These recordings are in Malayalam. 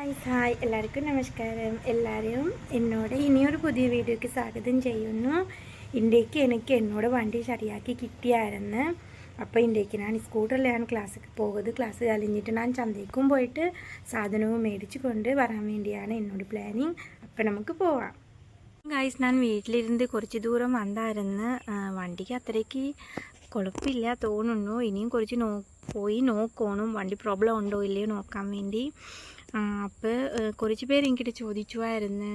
ഹായ് ഹായ് എല്ലാവർക്കും നമസ്കാരം. എല്ലാവരെയും എന്നോട് ഇനിയൊരു പുതിയ വീഡിയോയ്ക്ക് സ്വാഗതം ചെയ്യുന്നു. ഇന്ത്യയ്ക്ക് എനിക്ക് എന്നോട് വണ്ടി ശരിയാക്കി കിട്ടിയായിരുന്നു. അപ്പോൾ ഇന്ത്യയ്ക്ക് ഞാൻ സ്കൂട്ടറിലാണ് ക്ലാസ്സിൽ പോകുന്നത് ക്ലാസ് കഴിഞ്ഞിട്ട് ഞാൻ ചന്തയ്ക്കും പോയിട്ട് സാധനവും മേടിച്ചു കൊണ്ട് വരാൻ വേണ്ടിയാണ് എന്നോട് പ്ലാനിങ് അപ്പോൾ നമുക്ക് പോവാം. ഗൈസ് ഞാൻ വീട്ടിലിരുന്ന് കുറച്ച് ദൂരം വന്നായിരുന്നു. വണ്ടിക്ക് അത്രയ്ക്ക് കുഴപ്പമില്ല തോന്നുന്നു. ഇനിയും കുറച്ച് നോ പോയി നോക്കണം. വണ്ടി പ്രോബ്ലം ഉണ്ടോ ഇല്ലയോ നോക്കാൻ വേണ്ടി. അപ്പോൾ കുറച്ച് പേര് എനിക്കിട്ട് ചോദിച്ചുമായിരുന്നു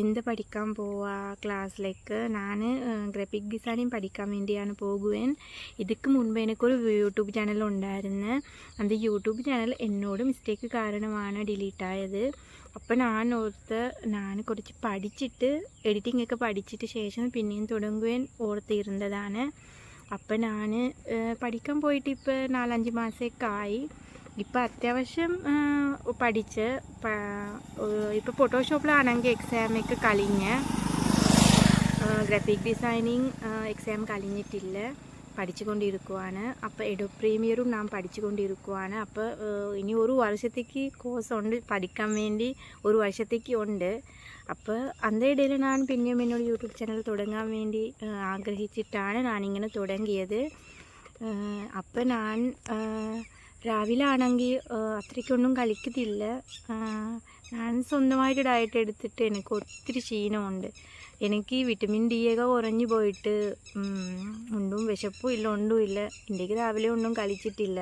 എന്ത് പഠിക്കാൻ പോവാ ക്ലാസ്സിലേക്ക്? ഞാൻ ഗ്രാഫിക് ഡിസൈനിങ് പഠിക്കാൻ വേണ്ടിയാണ് പോകുവേൻ. ഇതിക്ക് മുൻപ് എനിക്കൊരു യൂട്യൂബ് ചാനൽ ഉണ്ടായിരുന്നു. അത് യൂട്യൂബ് ചാനൽ എന്നോട് മിസ്റ്റേക്ക് കാരണമാണ് ഡിലീറ്റ് ആയത്. അപ്പോൾ ഞാൻ ഓർത്ത് ഞാൻ കുറച്ച് പഠിച്ചിട്ട് എഡിറ്റിംഗ് ഒക്കെ പഠിച്ചിട്ട് ശേഷം പിന്നെയും തുടങ്ങുവാൻ ഓർത്തിരുന്നതാണ്. അപ്പോൾ ഞാൻ പഠിക്കാൻ പോയിട്ട് ഇപ്പോൾ നാലഞ്ച് മാസമൊക്കെ ആയി ഇപ്പം അത്യാവശ്യം പഠിച്ച് ഇപ്പോൾ ഫോട്ടോഷോപ്പിലാണെങ്കിൽ എക്സാമൊക്കെ കളിഞ്ഞ് ഗ്രാഫിക് ഡിസൈനിങ് എക്സാം കളിഞ്ഞിട്ടില്ല പഠിച്ചുകൊണ്ടിരിക്കുവാണ്. അപ്പോൾ എഡോ പ്രീമിയറും നാം പഠിച്ചുകൊണ്ടിരിക്കുവാണ്. അപ്പോൾ ഇനി ഒരു വർഷത്തേക്ക് കോഴ്സ് ഉണ്ട് പഠിക്കാൻ വേണ്ടി ഒരു വർഷത്തേക്ക് ഉണ്ട്. അപ്പോൾ അന്നേ ഇടയിൽ ഞാൻ പിന്നെയും എന്നോട് യൂട്യൂബ് ചാനൽ തുടങ്ങാൻ വേണ്ടി ആഗ്രഹിച്ചിട്ടാണ് ഞാനിങ്ങനെ തുടങ്ങിയത്. അപ്പോൾ ഞാൻ രാവിലെ ആണെങ്കിൽ അത്രയ്ക്കൊന്നും കളിക്കത്തില്ല. ഞാൻ സ്വന്തമായിട്ട് ഡയറ്റ് എടുത്തിട്ട് എനിക്ക് ഒത്തിരി ക്ഷീണമുണ്ട്. എനിക്ക് വിറ്റമിൻ ഡി ഒക്കെ കുറഞ്ഞു പോയിട്ട് ഒന്നും വിശപ്പും ഇല്ല ഒന്നും ഇല്ല. ഇന്ത്യയ്ക്ക് രാവിലെ ഒന്നും കളിച്ചിട്ടില്ല.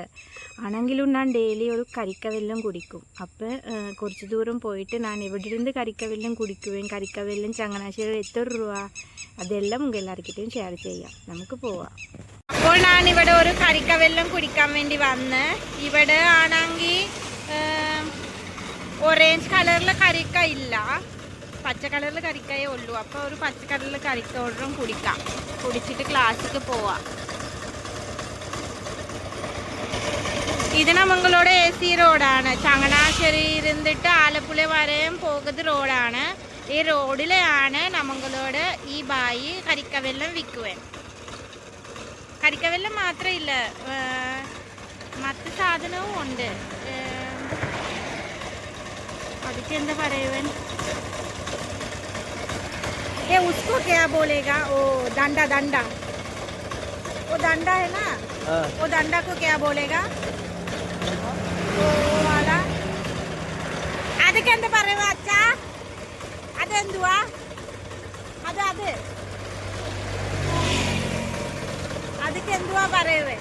ആണെങ്കിലും ഞാൻ ഡെയിലി ഒരു കരിക്കവെല്ലം കുടിക്കും. അപ്പോൾ കുറച്ച് ദൂരം പോയിട്ട് ഞാൻ എവിടെ ഇരുന്ന് കരിക്കവെല്ലം കുടിക്കുകയും കരിക്കവെല്ലം ചങ്ങനാശ്ശേരി എത്ര രൂപ? അതെല്ലാം നമുക്ക് എല്ലാവർക്കും ഷെയർ ചെയ്യാം. നമുക്ക് പോവാം. ഞാൻ ഇവിടെ ഒരു കരിക്കവെല്ലം കുടിക്കാൻ വേണ്ടി വന്ന്. ഇവിടെ ആണെങ്കിൽ ഓറേഞ്ച് കളറിൽ കരിക്ക ഇല്ല. പച്ച കളറിൽ കരിക്കയേ ഉള്ളൂ. അപ്പോൾ ഒരു പച്ച കളറിൽ കരിക്ക ഓർഡറും കുടിക്കാം. കുടിച്ചിട്ട് ക്ലാസ്സിക്ക് പോവാം. ഇത് നമ്മളോട് എ സി റോഡാണ് ചങ്ങനാശ്ശേരി ഇരുന്നിട്ട് ആലപ്പുഴ വരെയും പോകുന്ന റോഡാണ് ഈ റോഡിലാണ് നമ്മളോട് ഈ ബായി കരിക്കവെല്ലം വിൽക്കുവൻ കരിക്കവെല്ലം മാത്രമില്ല മറ്റ് സാധനവും ഉണ്ട്. അതൊക്കെ എന്താ പറയുവൻ? ഏ ഉസ്കോക്കെയാ क्या ഓ ദണ്ട ദണ്ട ഓ ദണ്ട डंडा है ना हाँ। അതൊക്കെ എന്താ പറയുക അച്ഛാ? അതെന്തുവാ? അത് അത്. അതൊക്കെ എന്തുവാ പറയുവേ?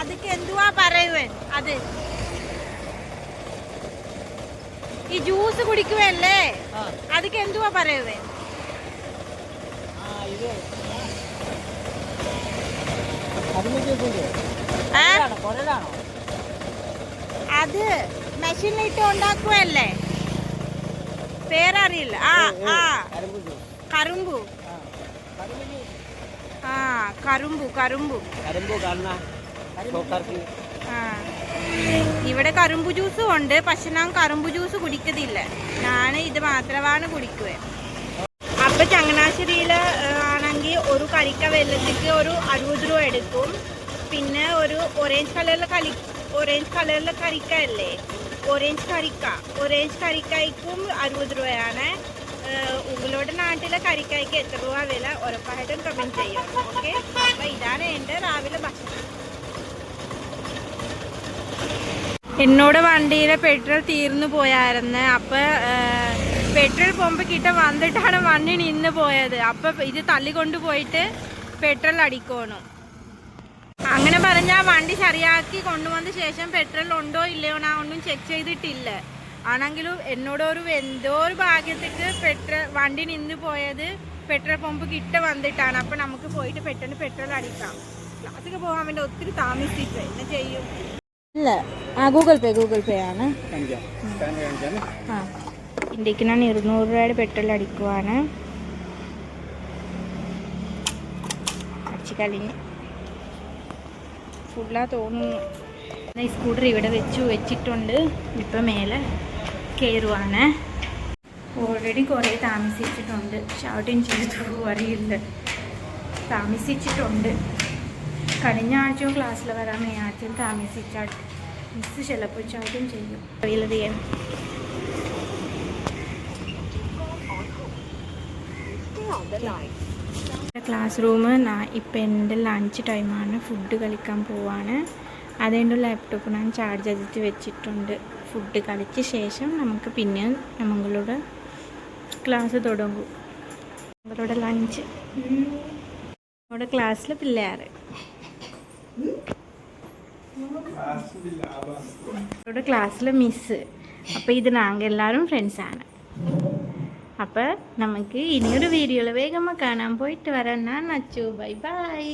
അതൊക്കെ എന്തുവാ പറയുവേ? അത്. ഈ ജ്യൂസ് കുടിക്കുവല്ലേ? അതൊക്കെ എന്തുവാ പറയുവേ? അത് മെഷീനിലിട്ട് ഉണ്ടാക്കുവല്ലേ പേരറിയില്ല. ആ ആ. കറുമ്പു ആ കറുമ്പു കറുമ്പു കരിമ്പു കാണുന്ന ഇവിടെ കറുമ്പു ജ്യൂസും ഉണ്ട് പക്ഷെ ഞാൻ കറുമ്പു ജ്യൂസ് കുടിക്കത്തില്ല. ഞാൻ ഇത് മാത്രമാണ് കുടിക്കുക അപ്പൊ ചങ്ങനാശ്ശേരിയിൽ ആണെങ്കിൽ ഒരു കരിക്ക വെള്ളത്തിക്ക് ഒരു അറുപത് രൂപ എടുക്കും. പിന്നെ ഒരു ഓറഞ്ച് കളറിലെ കളി ഓറഞ്ച് കളറിലെ കരിക്ക അല്ലേ? ഓറഞ്ച് കരിക്ക. ഓറഞ്ച് കരിക്കായ്ക്കും അറുപത് രൂപയാണ്. ഉങ്ങളുടെ നാട്ടിലെ കരിക്കായ്ക്ക് എത്ര രൂപ വില ഉറപ്പായിട്ടും കമന്റ് ചെയ്യും. ഓക്കെ അപ്പൊ ഇതാണ് എന്റെ രാവിലെ ഭക്ഷണം. എന്നോട് വണ്ടിയിലെ പെട്രോൾ തീർന്നു പോയായിരുന്നു. അപ്പൊ പെട്രോൾ പമ്പ് കിട്ട വന്നിട്ടാണ് വണ്ടി നിന്ന് പോയത്. അപ്പൊ ഇത് തള്ളിക്കൊണ്ട് പോയിട്ട് പെട്രോൾ അടിക്കണം. അങ്ങനെ പറഞ്ഞാൽ വണ്ടി ശരിയാക്കി കൊണ്ടുവന്ന ശേഷം പെട്രോൾ ഉണ്ടോ ഇല്ലയോ ഞാൻ ഒന്നും ചെക്ക് ചെയ്തിട്ടില്ല. ആണെങ്കിലും എന്നോട് ഒരു എന്തോ ഒരു ഭാഗ്യത്തേക്ക് പെട്രോൾ വണ്ടി നിന്ന് പോയത് പെട്രോൾ പമ്പ് കിട്ട വന്നിട്ടാണ്. അപ്പൊ നമുക്ക് പോയിട്ട് പെട്ടെന്ന് പെട്രോൾ അടിക്കാം. ക്ലാസ്സിക്ക് പോകാൻ വേണ്ടി ഒത്തിരി താമസിച്ചു എന്നെ ചെയ്യും? ഇല്ല. ആ ഗൂഗിൾ പേ ഗൂഗിൾ പേ ആണ്. ആ. ഇന്ത്യയ്ക്ക് ഞാൻ ഇരുന്നൂറ് രൂപയുടെ പെട്രോൾ അടിക്കുവാണ്. കളിഞ്ഞ് കഴിഞ്ഞ് ഫുള്ളാ തോന്നുന്നു. സ്കൂട്ടർ ഇവിടെ വെച്ചു വെച്ചിട്ടുണ്ട്. ഇപ്പം മേലെ. കയറുവാണ്. ഓൾറെഡി കുറേ താമസിച്ചിട്ടുണ്ട്. ഷൗട്ടിങ് ചെയ്തു അറിയില്ല. താമസിച്ചിട്ടുണ്ട്. കഴിഞ്ഞ ആഴ്ചയും ക്ലാസ്സിൽ വരാൻ ഈ ആഴ്ചയും താമസിച്ചാൽ മിസ് ചിലപ്പോൾ ചോദ്യം ചെയ്യും. അറിയില്ല ചെയ്യാൻ ക്ലാസ് റൂം ഇപ്പം എന്റെ ലഞ്ച് ടൈമാണ് ഫുഡ് കളിക്കാൻ പോവാണ്. അതുകൊണ്ട് ലാപ്ടോപ്പ് ഞാൻ ചാർജ് ചെയ്തിട്ട് വെച്ചിട്ടുണ്ട്. ഫുഡ് കളിച്ച ശേഷം നമുക്ക് പിന്നെ നമ്മളുടെ ക്ലാസ് തുടങ്ങും. നമ്മളുടെ ലഞ്ച് നമ്മുടെ ക്ലാസ്സിൽ പിള്ളേർ. നമ്മുടെ ക്ലാസ്സിലെ മിസ്സ് അപ്പോൾ ഇത് നാങ്ക എല്ലാവരും ഫ്രണ്ട്സാണ് അപ്പോൾ നമുക്ക് ഇനിയൊരു വീഡിയോയിൽ വേഗം കാണാൻ പോയിട്ട് വരാൻ ഞാൻ നച്ചു ബൈ ബൈ